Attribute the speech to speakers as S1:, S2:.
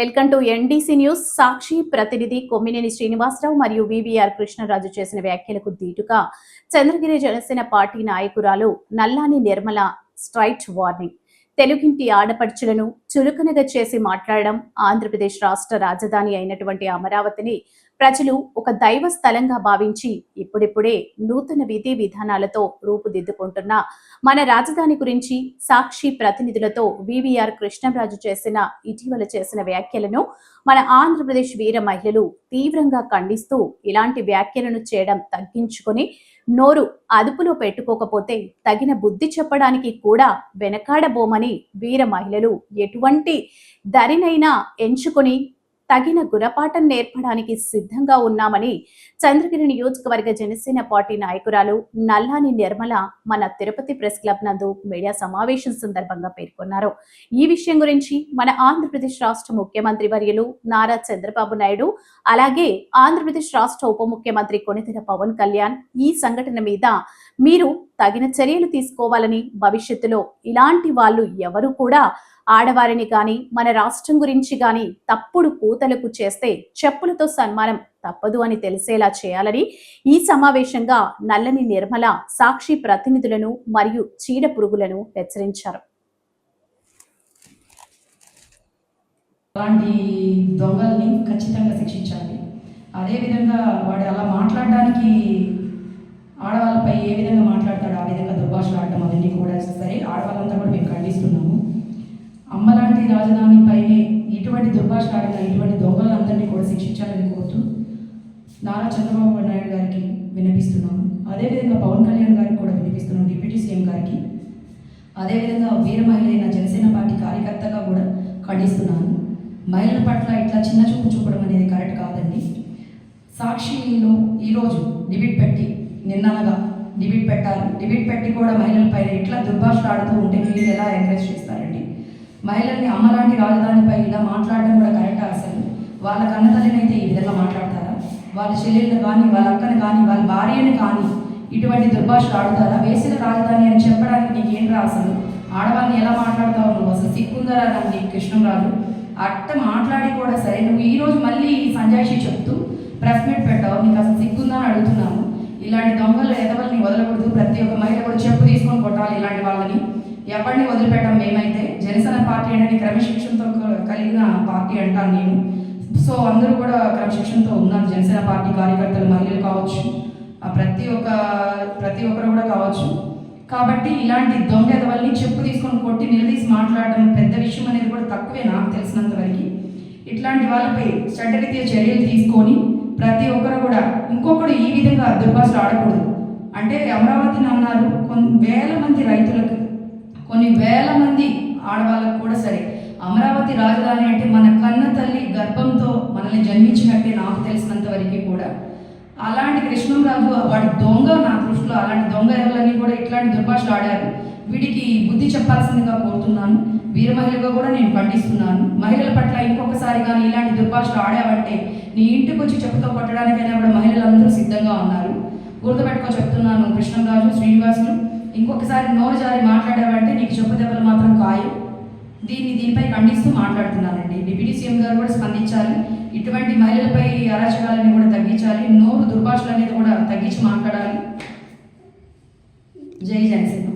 S1: Welcome to NDC news. Sakshi ప్రతినిధి కొమ్మినేని శ్రీనివాసరావు మరియు VVR Krishnaraju చేసిన వ్యాఖ్యలకు దీటుగా చంద్రగిరి జనసేన పార్టీ నాయకురాలు నల్లాని నిర్మల స్ట్రైట్ వార్నింగ్. తెలుగింటి ఆడపడుచులను చులకనగా చేసి మాట్లాడడం ఆంధ్రప్రదేశ్ రాష్ట్ర రాజధాని అయినటువంటి అమరావతిని ప్రజలు ఒక దైవ స్థలంగా భావించి ఇప్పుడిప్పుడే నూతన విధి విధానాలతో రూపుదిద్దుకుంటున్న మన రాజధాని గురించి సాక్షి ప్రతినిధులతో వివిఆర్ కృష్ణరాజు చేసిన ఇటీవల చేసిన వ్యాఖ్యలను మన ఆంధ్రప్రదేశ్ వీర మహిళలు తీవ్రంగా ఖండిస్తూ ఇలాంటి వ్యాఖ్యలను చేయడం తగ్గించుకొని నోరు అదుపులో పెట్టుకోకపోతే తగిన బుద్ధి చెప్పడానికి కూడా వెనకాడబోమని వీర మహిళలు ఎటు ఎటువంటి దరినైనా ఎంచుకొని తగిన గుణపాఠం నేర్పడానికి సిద్ధంగా ఉన్నామని చంద్రగిరి నియోజకవర్గ జనసేన పార్టీ నాయకురాలు నల్లాని నిర్మల మన తిరుపతి ప్రెస్ క్లబ్ నందు మీడియా సమావేశం సందర్భంగా పేర్కొన్నారు. ఈ విషయం గురించి మన ఆంధ్రప్రదేశ్ రాష్ట్ర ముఖ్యమంత్రి వర్యులు నారా చంద్రబాబు నాయుడు అలాగే ఆంధ్రప్రదేశ్ రాష్ట్ర ఉప ముఖ్యమంత్రి కొనితెల పవన్ కళ్యాణ్ ఈ సంఘటన మీద మీరు తగిన చర్యలు తీసుకోవాలని భవిష్యత్తులో ఇలాంటి వాళ్ళు ఎవరు కూడా ఆడవారిని కానీ మన రాష్ట్రం గురించి కానీ తప్పుడు కూతలకు చేస్తే చెప్పులతో సన్మానం తప్పదు అని తెలిసేలా చేయాలని ఈ సమావేశంగా నల్లని నిర్మల సాక్షి ప్రతినిధులను మరియు చీడ పురుగులను హెచ్చరించారు.
S2: అలాంటి దొంగల్ని ఖచ్చితంగా శిక్షించాలి. అదేవిధంగా వాడు అలా మాట్లాడడానికి ఆడవాళ్ళపై ఏ విధంగా మాట్లాడతాడో ఆ విధంగా దుర్భాషలు ఆడటం అవన్నీ కూడా సరే ఆడవాళ్ళంతా కూడా మేము ఖండిస్తున్నాము. అమ్మలాంటి రాజధానిపైనే ఇటువంటి దుర్భాషలు ఆడిన ఇటువంటి దొంగలందరినీ కూడా శిక్షించాలని కోరుతూ నారా చంద్రబాబు నాయుడు గారికి వినిపిస్తున్నాము. అదేవిధంగా పవన్ కళ్యాణ్ గారికి కూడా వినిపిస్తున్నాం డిప్యూటీ సీఎం గారికి. అదేవిధంగా వీర మహిళ అయిన జనసేన పార్టీ కార్యకర్తగా కూడా ఖండిస్తున్నాను. మహిళల పట్ల ఇట్లా చిన్న చూపు చూపడం అనేది కరెక్ట్ కాదండి. సాక్షిలో ఈరోజు డిబేట్ పెట్టి నిన్ననగా డిబిట్ పెట్టారు. డిబిట్ పెట్టి కూడా మహిళలపై ఇట్లా దుర్భాషలు ఆడుతూ ఉంటే మీరు ఎలా ఎంకరేజ్ చేస్తారండి? మహిళల్ని అమ్మలాంటి రాజధానిపై ఇలా మాట్లాడడం కూడా కరెక్ట్ అసలు? వాళ్ళ కన్నతల్లినైతే ఈ విధంగా మాట్లాడతారా? వాళ్ళ చెల్లెళ్ళు కానీ వాళ్ళ అక్కని కానీ వాళ్ళ భార్యని కానీ ఇటువంటి దుర్భాషలు ఆడుతారా? వేసిన రాజధాని అని చెప్పడానికి నీకేంట్రా అసలు? ఆడవాళ్ళని ఎలా మాట్లాడతావు నువ్వు? అసలు సిగ్గుందరా నీకు కృష్ణరాజు? అట్ట మాట్లాడి కూడా సరే నువ్వు ఈరోజు మళ్ళీ సంజాయిషి చెప్తూ ప్రెస్ మీట్ పెట్టావు? నీకు అసలు సిగ్గుందని అడుగుతున్నాము. ఇలాంటి దొంగలు ఎదవల్ని వదలకూడదు. ప్రతి ఒక్క మహిళ కూడా చెప్పు తీసుకొని కొట్టాలి ఇలాంటి వాళ్ళని. ఎవరిని వదిలిపెట్టాం మేమైతే జనసేన పార్టీ అనేది క్రమశిక్షణతో కలిగిన పార్టీ అంటాను నేను. సో అందరూ కూడా క్రమశిక్షణతో ఉన్నారు. జనసేన పార్టీ కార్యకర్తలు మహిళలు కావచ్చు ప్రతి ఒక్క ప్రతి ఒక్కరు కూడా కావచ్చు. కాబట్టి ఇలాంటి దొంగ ఎదవల్ని చెప్పు తీసుకొని కొట్టి నిలదీసి మాట్లాడడం పెద్ద విషయం అనేది కూడా తక్కువే నాకు తెలిసినంత వరకు. ఇట్లాంటి వాళ్ళపై చట్టరీత్యా చర్యలు తీసుకొని ప్రతి ఒక్కరు కూడా ఇంకొకడు ఈ విధంగా దుర్భాషలు ఆడకూడదు. అంటే అమరావతిని అన్నారు కొన్ని వేల మంది రైతులకు కొన్ని వేల మంది ఆడవాళ్ళకు కూడా సరే అమరావతి రాజధాని అంటే మన కన్న తల్లి గర్భంతో మనల్ని జన్మించినట్టే నాకు తెలిసినంత వరకు కూడా. అలాంటి కృష్ణంరాజు వాడి దొంగ నా దృష్టిలో అలాంటి దొంగ ఎవరని కూడా ఇట్లాంటి దుర్భాషలు ఆడారు. వీడికి బుద్ధి చెప్పాల్సిందిగా కోరుతున్నాను. వీర మహిళగా కూడా నేను ఖండిస్తున్నాను మహిళల పట్ల ఇంకొకసారి కానీ ఇలాంటి దుర్భాషలు ఆడావంటే నీ ఇంటికి వచ్చి చెప్పుతో కొట్టడానికైనా కూడా మహిళలందరూ సిద్ధంగా ఉన్నారు. గుర్తుపెట్టుకో చెప్తున్నాను కృష్ణరాజు శ్రీనివాసులు. ఇంకొకసారి నోరు జారి మాట్లాడావంటే నీకు చెప్పు దెబ్బలు మాత్రం ఖాయం దీన్ని దీనిపై ఖండిస్తూ మాట్లాడుతున్నానండి. డిప్యూటీ సీఎం గారు కూడా స్పందించాలి. ఇటువంటి మహిళలపై అరాచకాలని కూడా తగ్గించాలి. నోరు దుర్భాషలు అనేది కూడా తగ్గించి మాట్లాడాలి. జై జనసేన.